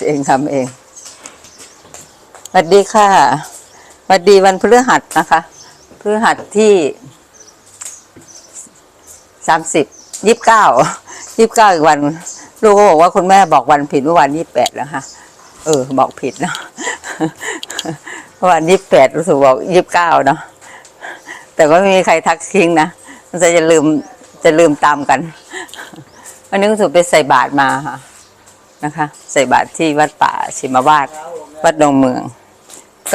ตัวเองทำเองสวัสดีค่ะสวัสดีวันพฤหัสนะคะพฤหัสที่สามสิบยี่สิบเก้ายี่สิบเก้าอีกวัน ลูกก็บอกว่าคุณแม่บอกวันผิดเมื่อวานยี่สิบแปดแล้วค่ะ เออ บอกผิดเนอะเมื่อวานยี่สิบแปดรู้สึกบอกยี่สิบเก้าเนาะแต่ว่าไม่มีใครทักทิ้งนะมันจะลืมจะลืมตามกันวันนี้รู้สึกไปใส่บาตรมาค่ะ นะคะ ใส่บาตรที่วัดป่าชิมวาดวัดดงเมือง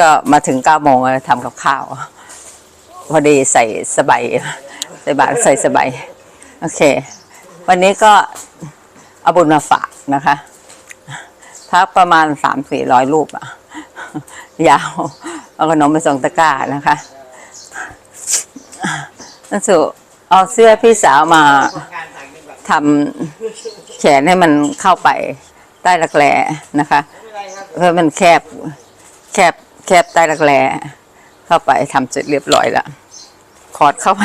ก็มาถึงเก้าโมงทำกับข้าว พอดีใส่สบายใส่บาตรใส่สบายโอเค วันนี้ก็เอาบุญมาฝากนะคะพักประมาณสามสี่ร้อยรูปอะยาวเอาขนมไปส่งตะกร้านะคะนั่นสุเอาเสื้อพี่สาวมาทำแขนให้มันเข้าไป ใต้รักแร้นะคะเพื่อมันแคบแคบแคบใต้รักแร้เข้าไปทำเสร็จเรียบร้อยแล้วคอดเข้าไป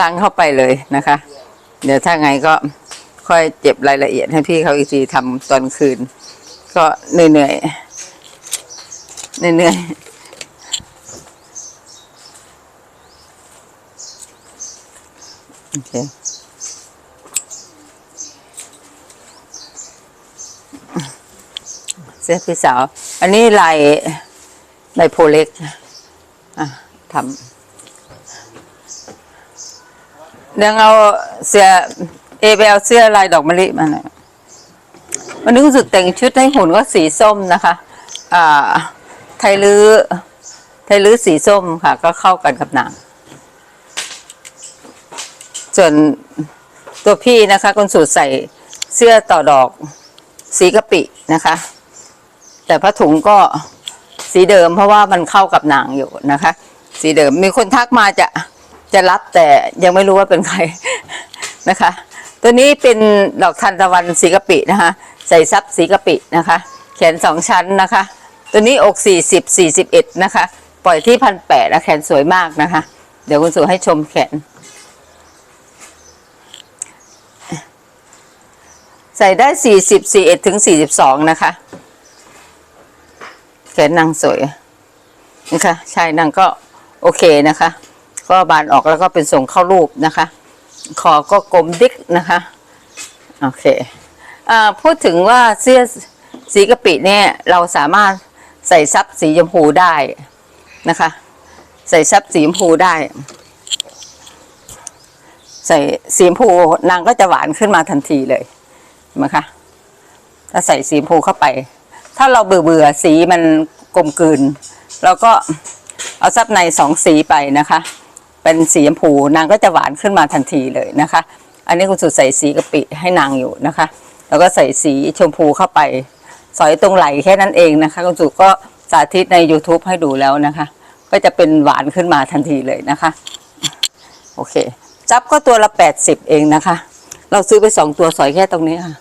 ล้างเข้าไปเลยนะคะ เดี๋ยวถ้าไงก็ค่อยเจ็บรายละเอียดให้พี่เขาอีกทีทำตอนคืน ก็เหนื่อยเหนื่อยๆเหนื่อยๆโอเค เสื้อพี่สาว อันนี้ลายลายโพเล็กอะทำเดี๋ยวเอาเสื้อเอเบลเสื้อลายดอกมะลิมาหน่อยวันนี้รู้สึกแต่งชุดให้หุ่นก็สีส้มนะคะ อ่า ไทยลื้อ ไทยลื้อสีส้มค่ะ ก็เข้ากันกับหนัง ส่วนตัวพี่นะคะคนสูตรใส่เสื้อต่อดอกสีกะปินะคะ แต่ผ้าถุงก็สีเดิมเพราะว่ามันเข้ากับหนังอยู่นะคะ สีเดิมมีคนทักมาจะจะรับแต่ยังไม่รู้ว่าเป็นใครนะคะ ตัวนี้เป็นดอกทานตะวันสีกะปินะคะ ใส่ซับสีกะปินะคะ แขนสองชั้นนะคะ ตัวนี้อกสี่สิบสี่สิบเอ็ดนะคะ ปล่อยที่พันแปดนะแขนสวยมากนะคะ เดี๋ยวคุณสุให้ชมแขน ใส่ได้สี่สิบสี่เอ็ดถึงสี่สิบสองนะคะ แขนนางสวยนะคะชายนางก็โอเคนะคะ ก็บานออกแล้วก็เป็นทรงเข้ารูปนะคะคอก็กลมดิกนะคะโอเคอพูดถึงว่าเสื้อสีกะปิเนี่ยเราสามารถใส่ซับสีชมพูได้นะคะ ใส่ซับสีชมพูได้ ใส่สีชมพูนางก็จะหวานขึ้นมาทันทีเลยนะคะถ้าใส่สีชมพูเข้าไป ถ้าเราเบื่อเบื่อสีมันกลมกลืนเราก็เอาซับในสองสีไปนะคะ เป็นสีชมพูนางก็จะหวานขึ้นมาทันทีเลยนะคะ อันนี้คุณสุดใส่สีกะปิให้นางอยู่นะคะ แล้วก็ใส่สีชมพูเข้าไป สอยตรงไหลแค่นั้นเองนะคะคุณสุก็สาธิตใน YouTube ให้ดูแล้วนะคะ ก็จะเป็นหวานขึ้นมาทันทีเลยนะคะ โอเคจับก็ตัวละแปดสิบเองนะคะ เราซื้อไปสองตัวสอยแค่ตรงนี้ค่ะ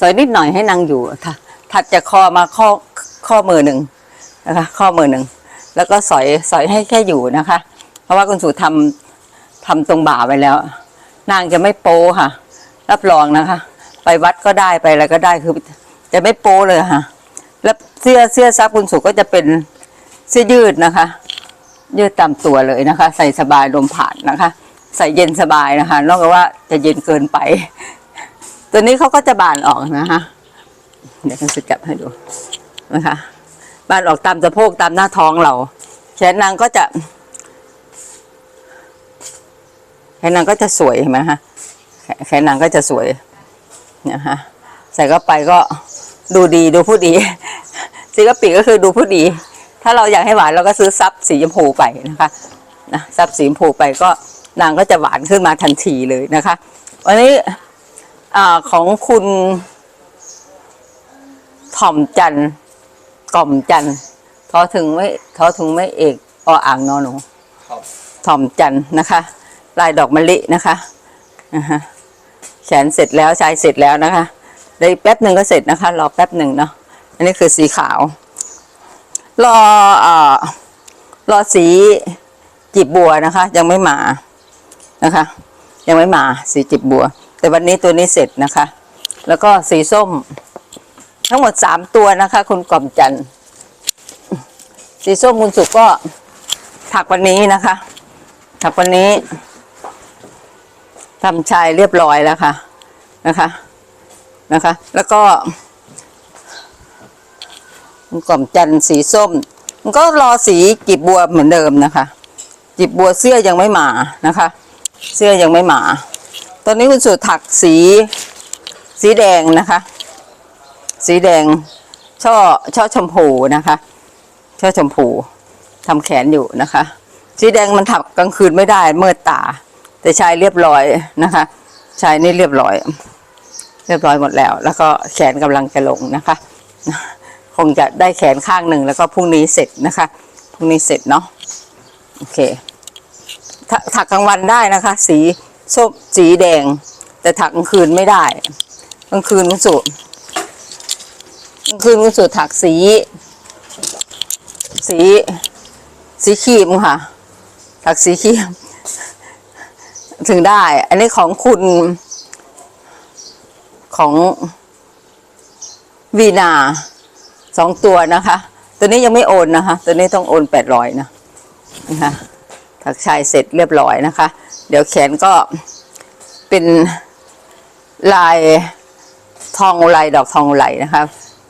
สอยนิดหน่อยให้นางอยู่ค่ะ ถัดจากคอมาข้อข้อมือหนึ่งนะคะ ข้อมือหนึ่งแล้วก็สอยสอยให้แค่อยู่นะคะ เพราะว่าคุณสุทำทำตรงบ่าไว้แล้ว นางจะไม่โป้ค่ะ รับรองนะคะ ไปวัดก็ได้ไปอะไรก็ได้คือจะไม่โป้เลยค่ะ แล้วเสื้อเสื้อซับคุณสุก็จะเป็นเสื้อยืดนะคะ ยืดตามตัวเลยนะคะ ใส่สบายลมผ่านนะคะ ใส่เย็นสบายนะคะ นอกจากว่าจะเย็นเกินไป ตัวนี้เขาก็จะบานออกนะคะ เดี๋ยวฉันจะจับให้ดูนะคะบานออกตามสะโพกตามหน้าท้องเราแขนนางก็จะแขนนางก็จะสวยเห็นไหมคะแขนนางก็จะสวยนะคะใส่เข้าไปก็ดูดีดูผู้ดีสีกะปิก็คือดูผู้ดี ถ้าเราอยากให้หวานเราก็ซื้อซับสีชมพูไปนะคะนะซับสีชมพูไปก็นางก็จะหวานขึ้นมาทันทีเลยนะคะ วันนี้อของคุณ ถ่อมจันทร์กล่อมจันทร์ทอถึงไม่ทอถึงไม่เอกออ่างนอหนูครับถ่อมจันทร์นะคะ ลายดอกมะลินะคะอ่าฮะแขนเสร็จแล้วชายเสร็จแล้วนะคะเดี๋ยวอีกแป๊บหนึ่งก็เสร็จนะคะรอแป๊บหนึ่งเนาะอันนี้คือสีขาว รอเอ่อรอสีจีบบัวนะคะ ยังไม่มานะคะ ยังไม่มาสีจีบบัว แต่วันนี้ตัวนี้เสร็จนะคะ แล้วก็สีส้ม ทั้งหมดสามตัวนะคะ คุณกล่อมจันทร์สีส้มคุณสุกก็ถักวันนี้นะคะ ถักวันนี้ทำชายเรียบร้อยแล้วค่ะ นะคะนะคะ แล้วก็คุณกล่อมจันทร์สีส้ม มันก็รอสีกีบบัวเหมือนเดิมนะคะกีบบัวเสื้อยังไม่มานะคะ เสื้อยังไม่มา ตอนนี้คุณสุถักสีสีแดงนะคะ สีแดง ช่อช่อชมพูนะคะ ช่อชมพูทำแขนอยู่นะคะ สีแดงมันถักกลางคืนไม่ได้เมื่อตา แต่ชายเรียบร้อยนะคะชายนี่เรียบร้อย เรียบร้อยหมดแล้ว แล้วก็แขนกำลังจะลงนะคะ คงจะได้แขนข้างหนึ่งแล้วก็พรุ่งนี้เสร็จนะคะพรุ่งนี้เสร็จเนาะโอเคถถักกลางวันได้นะคะ สีส้มสีแดง แต่ถักกลางคืนไม่ได้กลางคืนคุณสุ คืนคุณสุถักสี สี สีครีมค่ะ ถักสีครีม ถึงได้ อันนี้ของคุณ ของวีนาสองตัวนะคะ ตัวนี้ยังไม่โอนนะคะ ตัวนี้ต้องโอนแปดร้อยนะนะคะถักชายเสร็จเรียบร้อยนะคะ เดี๋ยวแขนก็เป็นลายทองอุไรดอกทองอุไรนะคะ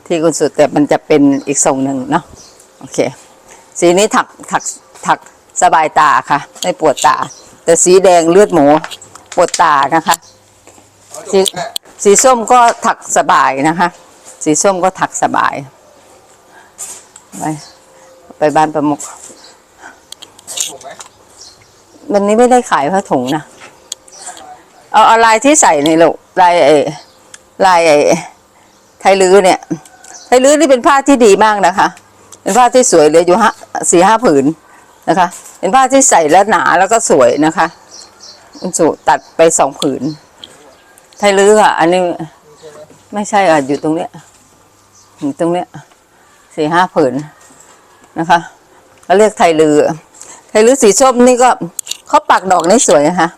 ที่คุณสุดแต่มันจะเป็นอีกทรงหนึ่งเนาะโอเค สีนี้ถักถักถักสบายตาค่ะ ไม่ปวดตา แต่สีแดงเลือดหมูปวดตานะคะ สีสีส้มก็ถักสบายนะคะ สีส้มก็ถักสบาย ไปไปบ้านประมุกมวันนี้ไม่ได้ขายผ้าถุงนะเอาเอาลายที่ใส่นี่ลูกลายไอ้ลายไอ้ไทยลื้อเนี่ย ไทยลื้อนี่เป็นผ้าที่ดีมากนะคะ เป็นผ้าที่สวยเหลืออยู่ห้าสี่ห้าผืนนะคะ เป็นผ้าที่ใส่แล้วหนาแล้วก็สวยนะคะคุณสุตัดไปสองผืนไทยลื้ออะ อันนี้ไม่ใช่อะอยู่ตรงเนี้ยอยู่ตรงเนี้ยสี่ห้าผืนนะคะเขาเรียกไทยลือ ไทยลือสีส้มนี่ก็เขาปักดอกนี่สวยนะคะ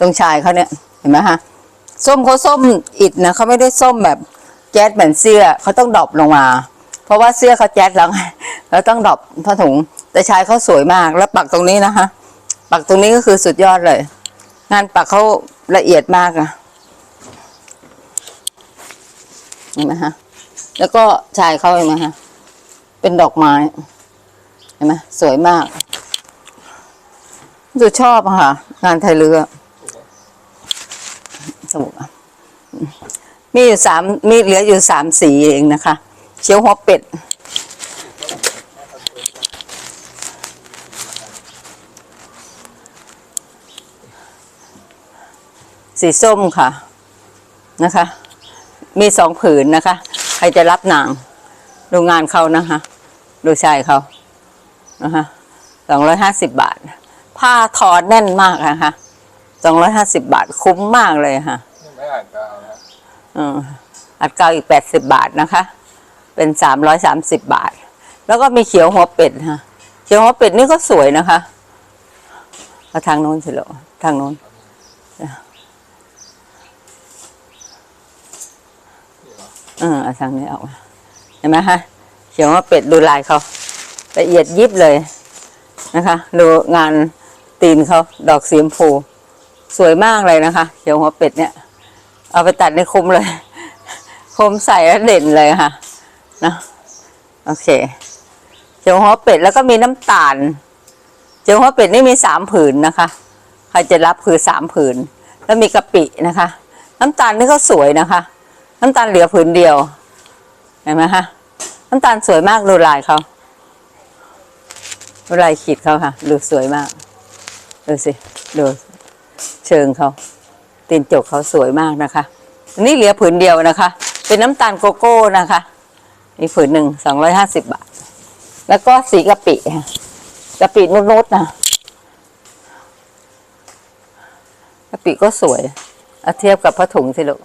ตรงชายเขาเนี่ยเห็นไหมฮะส้มเขาส้มอิดนะเขาไม่ได้ส้มแบบ แจ๊ดเหมือนเสื้อเขาต้องดรอปลงมา เพราะว่าเสื้อเขาแจ๊ดแล้วไงแล้วต้องดรอปผ้าถุง แต่ชายเขาสวยมากแล้วปักตรงนี้นะคะ ปักตรงนี้ก็คือสุดยอดเลย งานปักเขาละเอียดมากอะเห็นไหมฮะแล้วก็ชายเขาเห็นไหมฮะเป็นดอกไม้เห็นไหมสวยมากดูชอบอะค่ะ งานไทยเรือถูกอะ มีอยู่สามมีเหลืออยู่สามสีเองนะคะ เขียวหัวเป็ด สีส้มค่ะนะคะ มีสองผืนนะคะ ใครจะรับหนางดูงานเขานะคะดูชายเขานะคะสองร้อยห้าสิบบาท ผ้าทอแน่นมากนะคะสองร้อยห้าสิบบาทคุ้มมากเลยค่ะ ยังไม่อ่านกาวนะ อัดเกาวอีกแปดสิบบาทนะคะ เป็นสามร้อยสามสิบบาท แล้วก็มีเขียวหัวเป็ดค่ะ เขียวหัวเป็ดนี่ก็สวยนะคะเอาทางโน้นสิลูกทางโน้นเออเอาทางนี้ออกมาเห็นไหมคะเขียวหัวเป็ดดูลายเขาละเอียดยิบเลยนะคะ ดูงานตีนเขาดอกสีชมพู สวยมากเลยนะคะ เขียวหัวเป็ดเนี่ย เอาไปตัดในคุ้มเลย คุ้มใส่แล้วเด่นเลยค่ะนะโอเคเจียวหัวเป็ดแล้วก็มีน้ำตาล เจียวหัวเป็ดนี่มีสามผืนนะคะ ใครจะรับคือสามผืน แล้วมีกะปินะคะ น้ำตาลนี่ก็สวยนะคะ น้ำตาลเหลือผืนเดียว เห็นไหมคะน้ำตาลสวยมากดูลายเขาดูลายขีดเขาค่ะ ดูสวยมากดูสิดูเชิงเขา ตีนจกเขาสวยมากนะคะนนี้เหลือผืนเดียวนะคะ เป็นน้ำตาลโกโก้นะคะอีกผืนหนึ่งสองร้อยห้าสิบบาท แล้วก็สีกะปิค่ะกะปินุดๆนะกะปิก็สวยเอาเทียบกับผ้าถุงสิลูก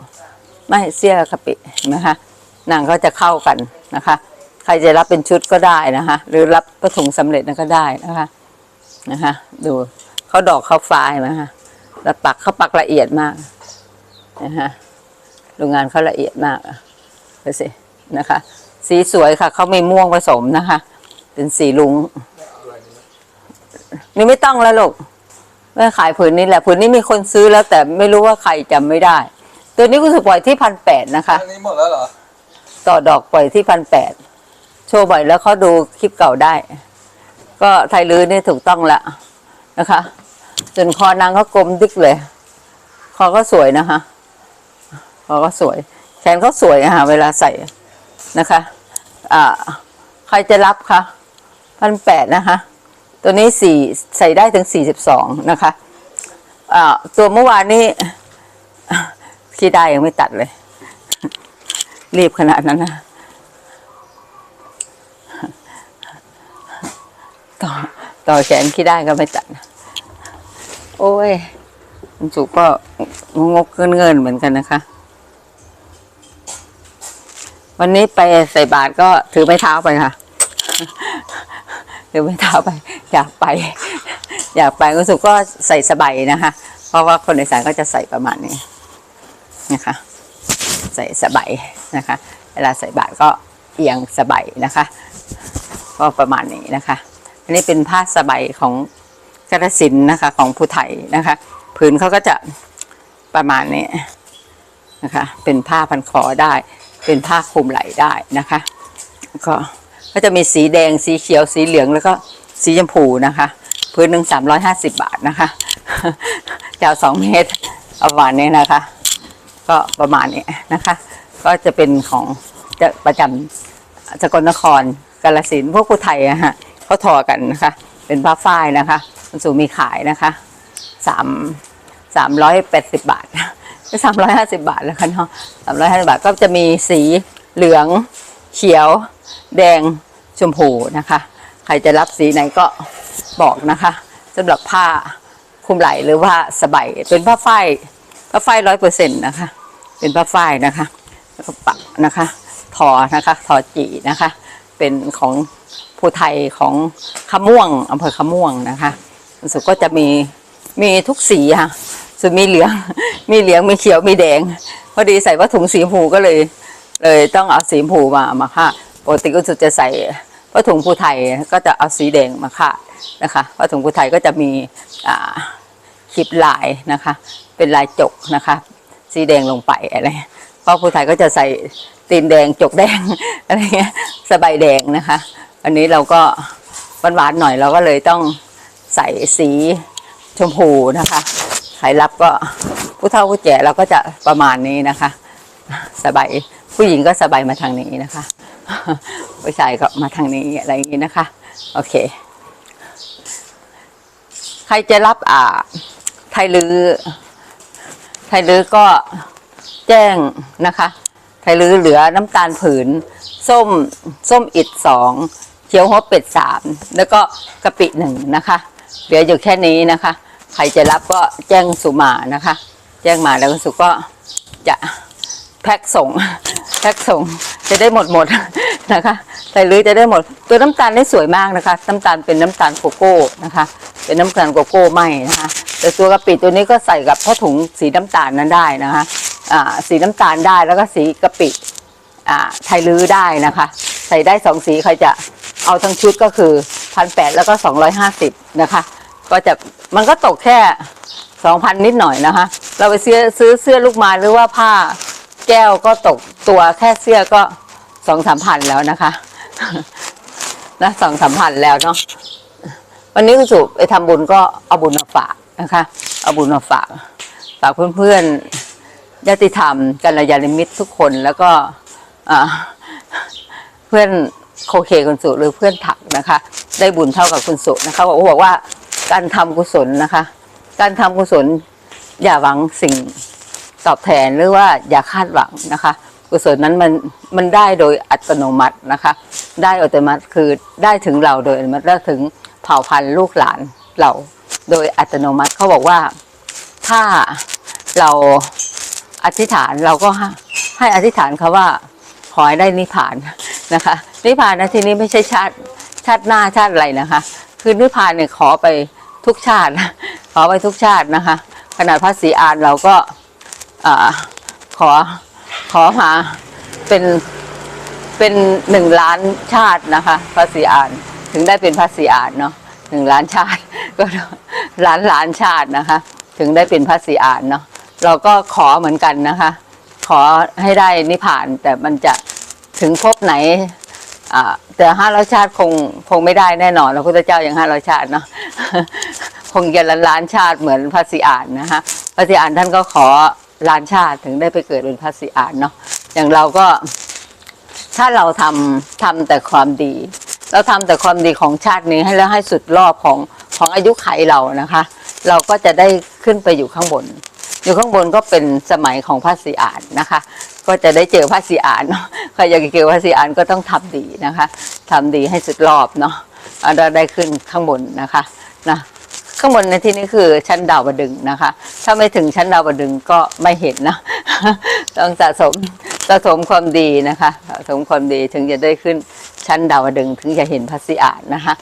ไม่เสี้ยกะปินไหมคะนางก็จะเข้ากันนะคะ ใครจะรับเป็นชุดก็ได้นะคะ หรือรับผ้าถุงสำเร็จนั่นก็ได้นะคะนะคะ ดูเขาดอกเขาฟ้าเห็นไหมคะ แล้วปักเขาปักละเอียดมากนะฮะดูงานเขาละเอียดมากอะดูสินะคะ สีสวยค่ะเขาไม่ม่วงผสมนะคะ เป็นสีลุงไม่เอาอะไรดีไหมนี่ไม่ต้องแล้วลูกแม่ขายผืนนี้แหละผืนนี้มีคนซื้อแล้ว แต่ไม่รู้ว่าใครจำไม่ได้ ตัวนี้ก็จะปล่อยที่พันแปดนะคะอันนี้หมดแล้วเหรอต่อดอกปล่อยที่พันแปดโชว์บ่อยแล้วเขาดูคลิปเก่าได้ ก็ไทยลื้อนี่ถูกต้องละนะคะ จนคอนางเขากลมดิกเลย คอก็สวยนะคะ คอก็สวย แขนเขาสวยอะค่ะเวลาใส่นะคะ อ่า ใครจะรับคะพันแปดนะคะ ตัวนี้สี่ใส่ได้ถึงสี่สิบสองนะคะ อ่า ตัวเมื่อวานนี้ที่ได้ยังไม่ตัดเลย รีบขนาดนั้นนะต่อต่อแขนขี้ได้ก็ไม่ตัด โอ้ยคุณสุก็งกเงินเงินเหมือนกันนะคะ วันนี้ไปใส่บาตรก็ถือไม้เท้าไปค่ะ ถือไม้เท้าไป อยากไป อยากไปคุณสุก็ใส่สบายนะคะ เพราะว่าคนในสานก็จะใส่ประมาณนี้นะคะ ใส่สบายนะคะ เวลาใส่บาตรก็เอียงสบายนะคะ ก็ประมาณนี้นะคะ อันนี้เป็นผ้าสบายของ กระสินนะคะ ของผู้ไทยนะคะ ผืนเขาก็จะประมาณนี้นะคะ เป็นผ้าพันคอได้ เป็นผ้าคลุมไหล่ได้นะคะก็ก็จะมีสีแดงสีเขียวสีเหลืองแล้วก็สีชมพูนะคะ พื้นหนึ่งสามร้อยห้าสิบบาทนะคะยาวสองเมตรประมาณนี้นะคะ ก็ประมาณนี้นะคะ ก็จะเป็นของจะประจำสกลนครกาลสินพวกผู้ไทยอะฮะเขาทอกันนะคะ เป็นผ้าฝ้ายนะคะ สูมีขายนะคะสามสามร้อยแปดสิบบาทสามร้อยห้าสิบบาทแล้วกันเนาะสามร้อยห้าสิบาทก็จะมีสีเหลืองเขียว แดงชมพูนะคะ ใครจะรับสีไหนก็บอกนะคะสำหรับผ้าคลุมไหล่หรือว่าสบายเป็นผ้าฝ้ายผ้าฝ้ายร้อยเปอร์เซ็นต์นะคะ เป็นผ้าฝ้ายนะคะแล้วก็ปักนะคะทอนะคะทอจีนะคะ เป็นของผู้ไทยของขม่วงอำเภอขม่วงนะคะ สึกก็จะมีมีทุกสีค่ะส่วนมีเหลืองมีเหลืองมีเขียวมีแดง พอดีใส่ว่าถุงสีชมพูก็เลย เลยต้องเอาสีชมพูมามาค่ะปกติก็จะใส่ผ้าถุงผู้ไทยก็จะเอาสีแดงมาค่ะนะคะผ้าถุงผู้ไทยก็จะมีอ่าคลิปลายนะคะ เป็นลายจกนะคะ สีแดงลงไปอะไรเพราะผู้ไทยก็จะใส่ตีนแดงจกแดงอะไรเงี้ยสบายแดงนะคะ อันนี้เราก็หวานๆหน่อยเราก็เลยต้อง ใส่สีชมพูนะคะใครรับก็ผู้เฒ่าผู้แก่เราก็จะประมาณนี้นะคะ สบายผู้หญิงก็สบายมาทางนี้นะคะ ผู้ชายก็มาทางนี้อะไรอย่างนี้นะคะ โอเค ใครจะรับอ่าไทยลือไทยลือก็แจ้งนะคะ ไทยลือเหลือน้ำตาลผืน ส้มส้มอิดสองเขียวหัวเป็ดสามแล้วก็กะปิหนึ่งนะคะ เหลืออยู่แค่นี้นะคะ ใครจะรับก็แจ้งสุมานะคะ แจ้งมาแล้วสุก็จะแพ็คส่งแพ็คส่งจะได้หมดหมดนะคะไทยลือจะได้หมด ตัวน้ำตาลนี่สวยมากนะคะ น้ำตาลเป็นน้ำตาลโกโก้นะคะ เป็นน้ำตาลโกโก้ไหมนะคะ แต่ตัวกะปิตัวนี้ก็ใส่กับผ้าถุงสีน้ำตาลนั้นได้นะคะอ่าสีน้ำตาลได้แล้วก็สีกะปิอ่าไทยลื้อได้นะคะ ใส่ได้สองสีใครจะเอาทั้งชุดก็คือ พันแปดแล้วก็สองร้อยห้าสิบนะคะ ก็จะมันก็ตกแค่สองพันนิดหน่อยนะคะ เราไปซื้อซื้อเสื้อลูกไม้หรือว่าผ้าแก้วก็ตกตัวแค่เสื้อก็สองสามพันแล้วนะคะนะสองสามพันแล้วเนาะวันนี้คุณสุไปทำบุญก็เอาบุญมาฝากนะคะ เอาบุญมาฝาก ฝากเพื่อนๆญาติธรรมกัลยาณมิตรทุกคนแล้วก็เพื่อน โคเคคุณสุหรือเพื่อนถักนะคะ ได้บุญเท่ากับคุณสุนะคะเขาบอกว่าการทำกุศลนะคะ การทำกุศลอย่าหวังสิ่งตอบแทนหรือว่าอย่าคาดหวังนะคะ กุศลนั้นมันมันได้โดยอัตโนมัตินะคะ ได้อัตโนมัติคือได้ถึงเราโดยอัตโนมัติและถึงเผ่าพันธุ์ลูกหลานเราโดยอัตโนมัติเขาบอกว่าถ้าเราอธิษฐานเราก็ให้อธิษฐานเขาว่าขอให้ได้นิพพานนะคะ นิพพานนะทีนี้ไม่ใช่ชาติชาติหน้าชาติอะไรนะคะ คือนิพพานเนี่ยขอไปทุกชาติขอไปทุกชาตินะคะ ขนาดพระศรีอานเราก็ขอขอมาเป็นเป็นหนึ่งล้านชาตินะคะพระศรีอานถึงได้เป็นพระศรีอานเนาะหนึ่งล้านชาติก็ล้านล้านชาตินะคะ ถึงได้เป็นพระศรีอานเนาะเราก็ขอเหมือนกันนะคะ ขอให้ได้นิพพานแต่มันจะถึงภพไหน อ่าแต่ห้าร้อยชาติคงคงไม่ได้แน่นอนพระพุทธเจ้าอย่างห้าร้อยชาติเนาะคงจะล้านล้านชาติเหมือนพระศรีอานนะคะพระศรีอานท่านก็ขอล้านชาติถึงได้ไปเกิดเป็นพระศรีอานเนาะอย่างเราก็ ถ้าเราทำทำแต่ความดี เราทำแต่ความดีของชาตินี้ให้แล้วให้สุดรอบของของอายุไขเรานะคะ เราก็จะได้ขึ้นไปอยู่ข้างบน อยู่ข้างบนก็เป็นสมัยของพระศรีอานนะคะ ก็จะได้เจอพระศรีอานเนาะใครอยากเจอพระศรีอานก็ต้องทำดีนะคะทำดีให้สุดรอบเนาะเราได้ขึ้นข้างบนนะคะนะข้างบนในที่นี้คือชั้นดาวดึงนะคะ ถ้าไม่ถึงชั้นดาวดึงก็ไม่เห็นนะต้องสะสมสะสมความดีนะคะสะสมความดีถึงจะได้ขึ้นชั้นดาวดึงถึงจะเห็นพระศรีอานนะคะ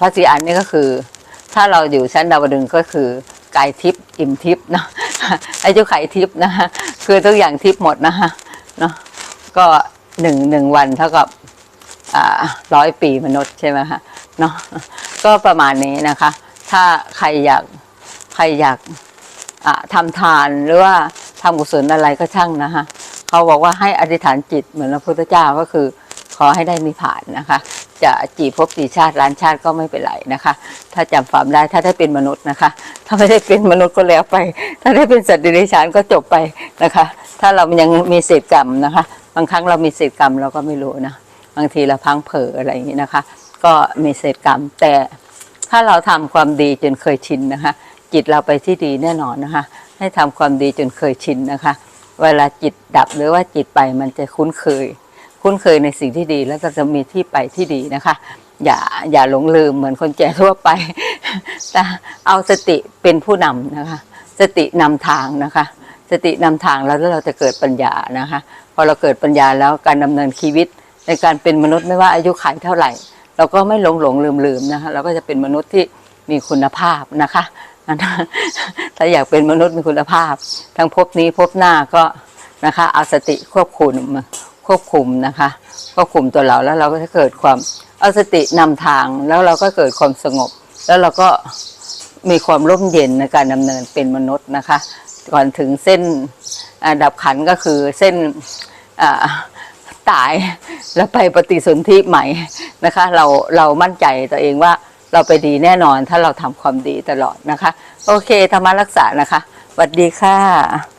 พระศรีอานนี่ก็คือ ถ้าเราอยู่ชั้นดาวดึงก็คือกายทิพย์อิ่มทิพย์เนาะอายุไขทิพย์นะคะคือทุกอย่างทิพย์หมดนะคะเนาะก็หนึ่งหนึ่งวันเท่ากับอ่าร้อยปีมนุษย์ใช่ไหมคะเนาะก็ประมาณนี้นะคะ ถ้าใครอยากใครอยากอ่าทำทานหรือว่าทำกุศลอะไรก็ช่างนะคะเขาบอกว่าให้อธิษฐานจิตเหมือนพระพุทธเจ้าก็คือ ขอให้ได้นิพพานนะคะ จะจีภพกี่ชาติล้านชาติก็ไม่เป็นไรนะคะ ถ้าจำความได้ถ้าได้เป็นมนุษย์นะคะ ถ้าไม่ได้เป็นมนุษย์ก็แล้วไป ถ้าได้เป็นสัตว์เดรัจฉานก็จบไปนะคะ ถ้าเรายังมีเศษกรรมนะคะ บางครั้งเรามีเศษกรรมเราก็ไม่รู้นะบางทีเราพังเผลออะไรอย่างนี้นะคะ ก็มีเศษกรรม แต่ถ้าเราทำความดีจนเคยชินนะคะ จิตเราไปที่ดีแน่นอนนะคะ ให้ทำความดีจนเคยชินนะคะ เวลาจิตดับหรือว่าจิตไปมันจะคุ้นเคย คุ้นเคยในสิ่งที่ดีแล้วก็จะมีที่ไปที่ดีนะคะ อย่าอย่าหลงลืมเหมือนคนแก่ทั่วไป แต่เอาสติเป็นผู้นำนะคะ สตินำทางนะคะ สตินำทางแล้วเราจะเกิดปัญญานะคะ พอเราเกิดปัญญาแล้วการดำเนินชีวิต ในการเป็นมนุษย์ไม่ว่าอายุขัยเท่าไหร่ เราก็ไม่หลงหลงลืมลืมนะคะเราก็จะเป็นมนุษย์ที่มีคุณภาพนะคะถ้าอยากเป็นมนุษย์มีคุณภาพ ทั้งภพนี้ภพหน้าก็นะคะเอาสติควบคุม ควบคุมนะคะควบคุมตัวเราแล้วเราก็จะเกิดความเอาสตินำทางแล้วเราก็เกิดความสงบ แล้วเราก็มีความร่มเย็นในการดำเนินเป็นมนุษย์นะคะ ก่อนถึงเส้นดับขันก็คือเส้นตายแล้วไปปฏิสนธิใหม่นะคะ เราเรามั่นใจตัวเองว่าเราไปดีแน่นอนถ้าเราทำความดีตลอดนะคะ โอเคธรรมรักษานะคะสวัสดีค่ะ